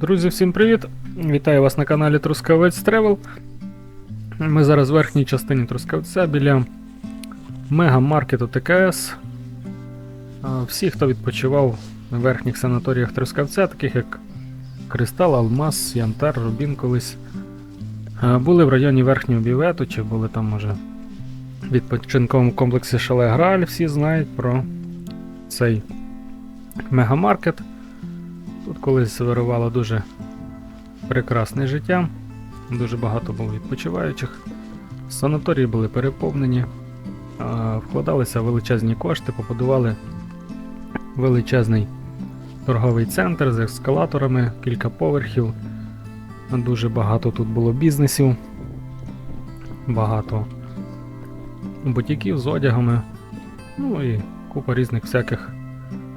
Друзі, всім привіт! Вітаю вас на каналі Трускавець Тревел. Ми зараз в верхній частині Трускавця біля мегамаркету ТКС. Всі, хто відпочивав на верхніх санаторіях Трускавця, таких як Кристал, Алмаз, Янтар, Рубін колись, були в районі верхнього бівету, чи були там, може, в відпочинковому комплексі Шале Грааль, всі знають про цей мегамаркет. Тут колись вирувало дуже прекрасне життя, дуже багато було відпочиваючих. Санаторії були переповнені, вкладалися величезні кошти, побудували величезний торговий центр з ескалаторами, кілька поверхів. Дуже багато тут було бізнесів, багато бутіків з одягами, ну і купа різних всяких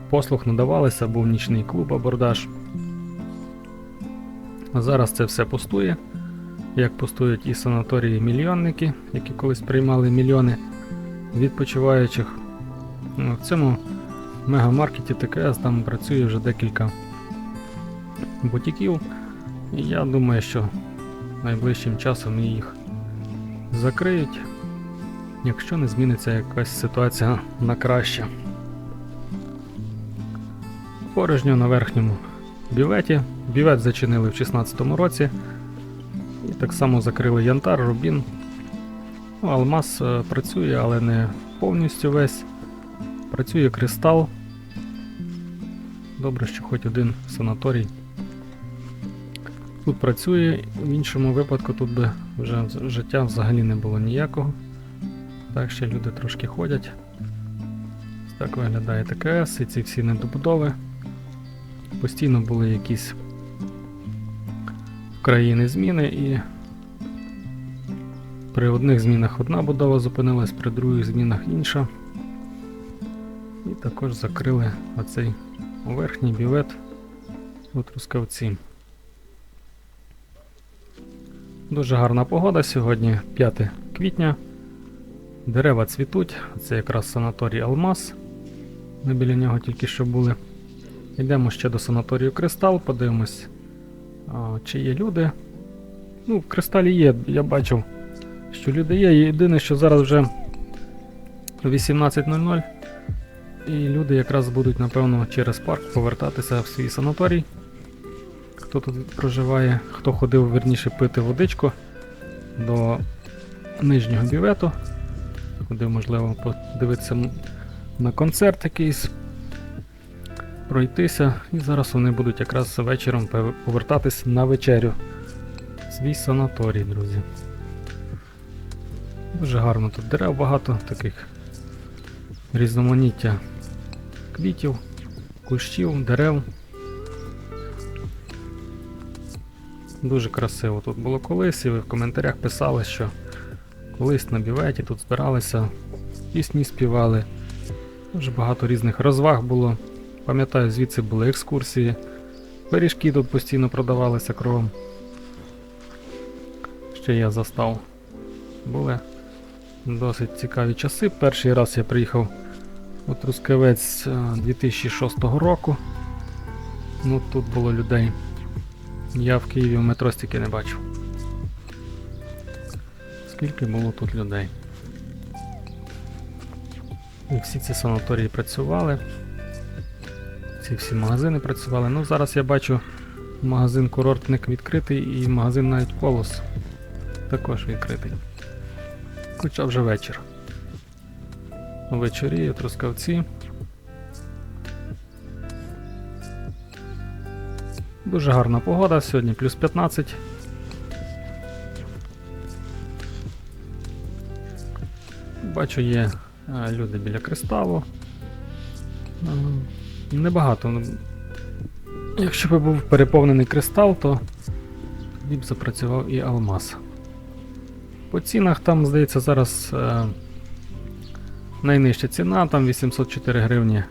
послуг надавалися, був нічний клуб абордаж. А зараз це все пустує, як пустують і санаторії мільйонники, які колись приймали мільйони відпочиваючих. Ну, В цьому мегамаркеті ТКС там працює вже декілька бутіків. І я думаю, що найближчим часом їх закриють, якщо не зміниться якась ситуація на краще порожньо на верхньому бюветі. Бювет зачинили в 2016 році. І так само закрили янтар, рубін. Ну, Алмаз е, працює, але не повністю весь. Працює кристал. Добре, що хоч один санаторій. Тут працює, в іншому випадку тут би вже життя взагалі не було ніякого. Так ще люди трошки ходять. Так виглядає ТКС і ці всі недобудови. Постійно були якісь країни зміни, і при одних змінах одна будова зупинилась, при других змінах інша. І також закрили оцей верхній бівет у Трускавці. Дуже гарна погода сьогодні, 5 квітня. Дерева цвітуть, це якраз санаторій Алмаз. Ми біля нього тільки що були. Йдемо ще до санаторію Кристал, подивимось, чи є люди. Ну, в Кристалі є, я бачив, що люди є. Єдине, що зараз вже 18.00. І люди якраз будуть, напевно, через парк повертатися в свій санаторій. Хто тут проживає, хто ходив верніше пити водичку до нижнього бювету. Ходив, можливо, подивитися на концерт якийсь пройтися, і зараз вони будуть якраз вечором повертатись на вечерю. Свій санаторій, друзі. Дуже гарно тут дерев багато, таких різноманіття квітів, кущів, дерев. Дуже красиво тут було колись, і ви в коментарях писали, що колись на біветі тут збиралися, пісні співали. Дуже багато різних розваг було. Пам'ятаю, звідси були екскурсії. Пиріжки тут постійно продавалися кругом. Ще я застав. Були досить цікаві часи. Перший раз я приїхав у Трускавець е, 2006 року. Ну тут було людей. Я в Києві в метро стільки не бачив. Скільки було тут людей? І всі ці санаторії працювали. Ці всі магазини працювали. Ну зараз я бачу магазин курортник відкритий і магазин навіть колос також відкритий. Хоча вже вечір. Вечоріє, трускавці. Дуже гарна погода сьогодні, плюс 15. Бачу, є е, люди біля кристалу. Небагато. ну, Якщо б був переповнений кристал, то тоді б запрацював і алмаз. По цінах там, здається, зараз е, найнижча ціна, там 804 гривні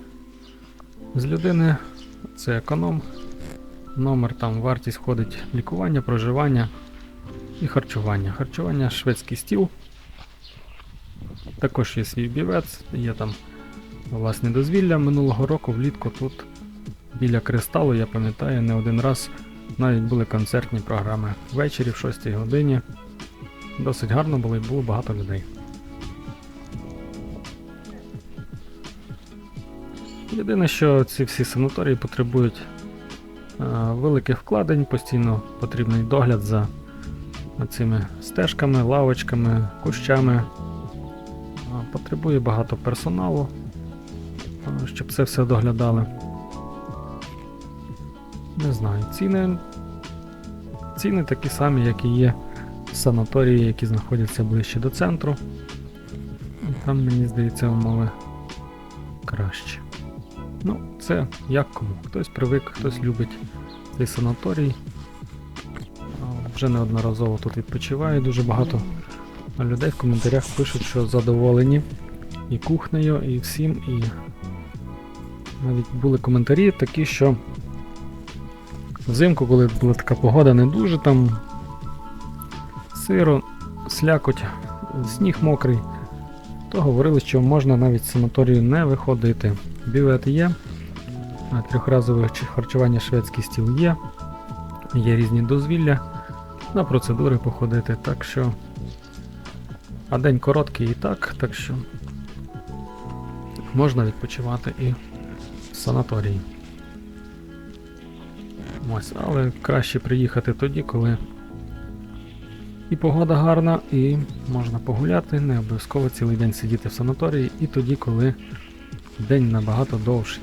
з людини. Це економ. Номер там вартість входить лікування, проживання і харчування. Харчування шведський стіл. Також є свій бівець, є там власне дозвілля минулого року влітку тут біля кристалу, я пам'ятаю, не один раз Навіть були концертні програми ввечері в 6 годині. Досить гарно було і було багато людей. Єдине, що ці всі санаторії потребують е, великих вкладень, постійно потрібний догляд за цими стежками, лавочками, кущами. Потребує багато персоналу, щоб це все доглядали. Не знаю, ціни, ціни такі самі, як і є в санаторії, які знаходяться ближче до центру. Там, мені здається, умови краще. Ну, це як кому. Хтось привик, хтось любить цей санаторій. Вже неодноразово тут відпочиває дуже багато людей в коментарях пишуть, що задоволені і кухнею, і всім, і навіть були коментарі такі, що взимку, коли була така погода не дуже там сиро, слякоть, сніг мокрий, то говорили, що можна навіть з санаторію не виходити. Бювет є, трьохразове харчування шведський стіл є, є різні дозвілля на процедури походити, так що. А день короткий і так, так що можна відпочивати і в санаторії. Ось, але краще приїхати тоді, коли і погода гарна, і можна погуляти, не обов'язково цілий день сидіти в санаторії, і тоді, коли день набагато довший.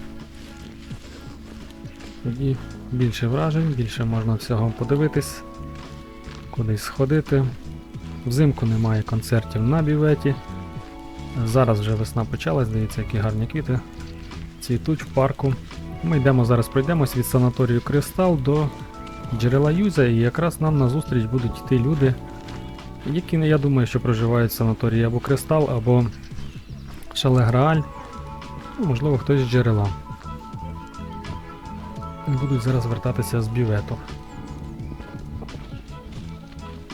Тоді більше вражень, більше можна всього подивитись, кудись сходити. Взимку немає концертів на біветі. Зараз вже весна почалась, дивіться, які гарні квіти цвітуть в парку. Ми йдемо зараз, пройдемось від санаторію Кристал до джерела Юза, і якраз нам назустріч будуть йти люди, які, я думаю, що проживають в санаторії або Кристал, або Шале Грааль, ну, можливо, хтось з джерела. Будуть зараз вертатися з бівету.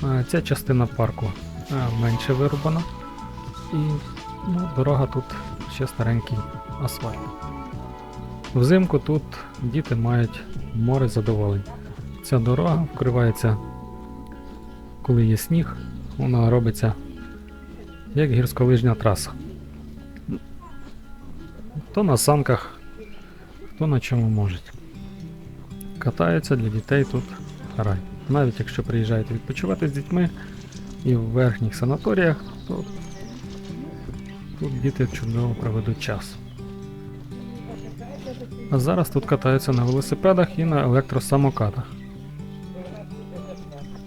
А, Ця частина парку менше вирубана. І ну, дорога тут ще старенький асфальт. Взимку тут діти мають море задоволень. Ця дорога вкривається, коли є сніг, вона робиться як гірськолижня траса. Хто на санках, хто на чому може. Катаються для дітей тут рай. Навіть якщо приїжджаєте відпочивати з дітьми і в верхніх санаторіях, то тут діти чудово проведуть час. А зараз тут катаються на велосипедах і на електросамокатах.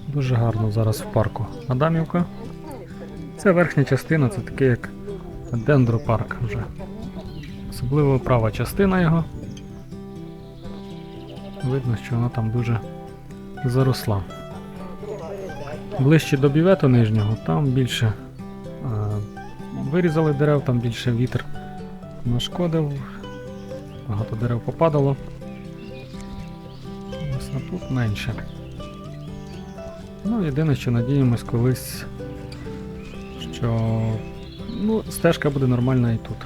Дуже гарно зараз в парку Адамівка. Це верхня частина, це такий як дендропарк вже. Особливо права частина його. Видно, що вона там дуже заросла. Ближче до бівету нижнього, там більше вирізали дерев, там більше вітер нашкодив, багато дерев попадало. Ось а тут менше. Ну, єдине, що надіємось колись, що ну, стежка буде нормальна і тут.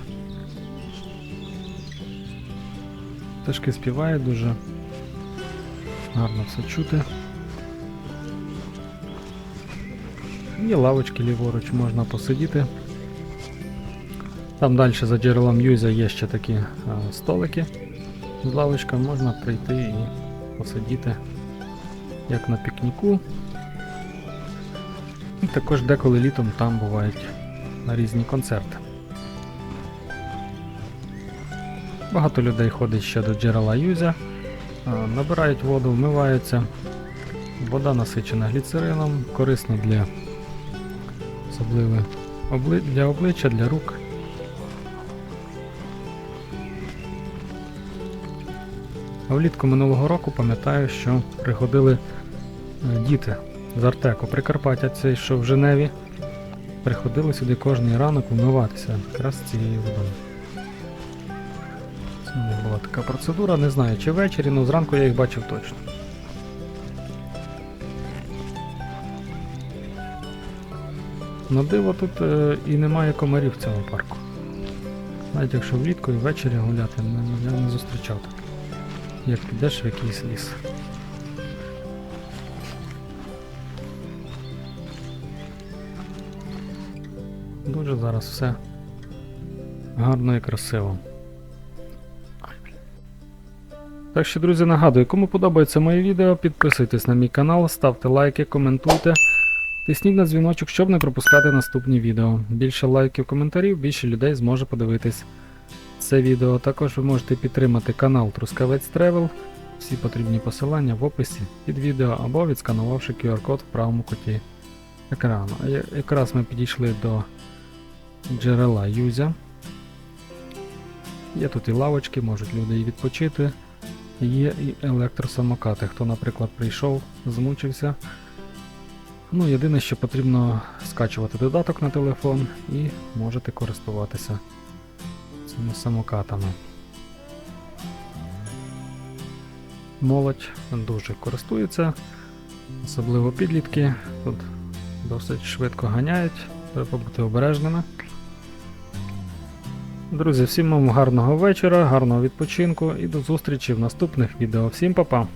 Стежки співають дуже гарно все чути. Є лавочки ліворуч, можна посидіти. Там далі за джерелом Юза є ще такі а, столики з лавочками, можна прийти і посидіти як на пікніку. І також деколи літом там бувають на різні концерти. Багато людей ходить ще до джерела Юзя, набирають воду, вмиваються. Вода насичена гліцерином, корисна для особливо для обличчя, для рук. А влітку минулого року пам'ятаю, що приходили е, діти з Артеку Прикарпаття, цей, що в Женеві. Приходили сюди кожний ранок вмиватися якраз цією водою. Це була така процедура, не знаю чи ввечері, але зранку я їх бачив точно. На диво тут е, і немає комарів в цьому парку. Навіть якщо влітку і ввечері гуляти, я не зустрічав так як підеш якийсь ліс. Дуже зараз все гарно і красиво. Так що, друзі, нагадую, кому подобається моє відео, підписуйтесь на мій канал, ставте лайки, коментуйте, тисніть на дзвіночок, щоб не пропускати наступні відео. Більше лайків, коментарів, більше людей зможе подивитись це відео. Також ви можете підтримати канал Трускавець Travel. Всі потрібні посилання в описі під відео або відсканувавши QR-код в правому куті екрану. Якраз ми підійшли до джерела Юзя. Є тут і лавочки, можуть люди і відпочити. Є і електросамокати. Хто, наприклад, прийшов, змучився. Ну, єдине, що потрібно скачувати додаток на телефон і можете користуватися цими самокатами. Молодь дуже користується, особливо підлітки. Тут досить швидко ганяють, треба бути обережними. Друзі, всім вам гарного вечора, гарного відпочинку і до зустрічі в наступних відео. Всім па-па!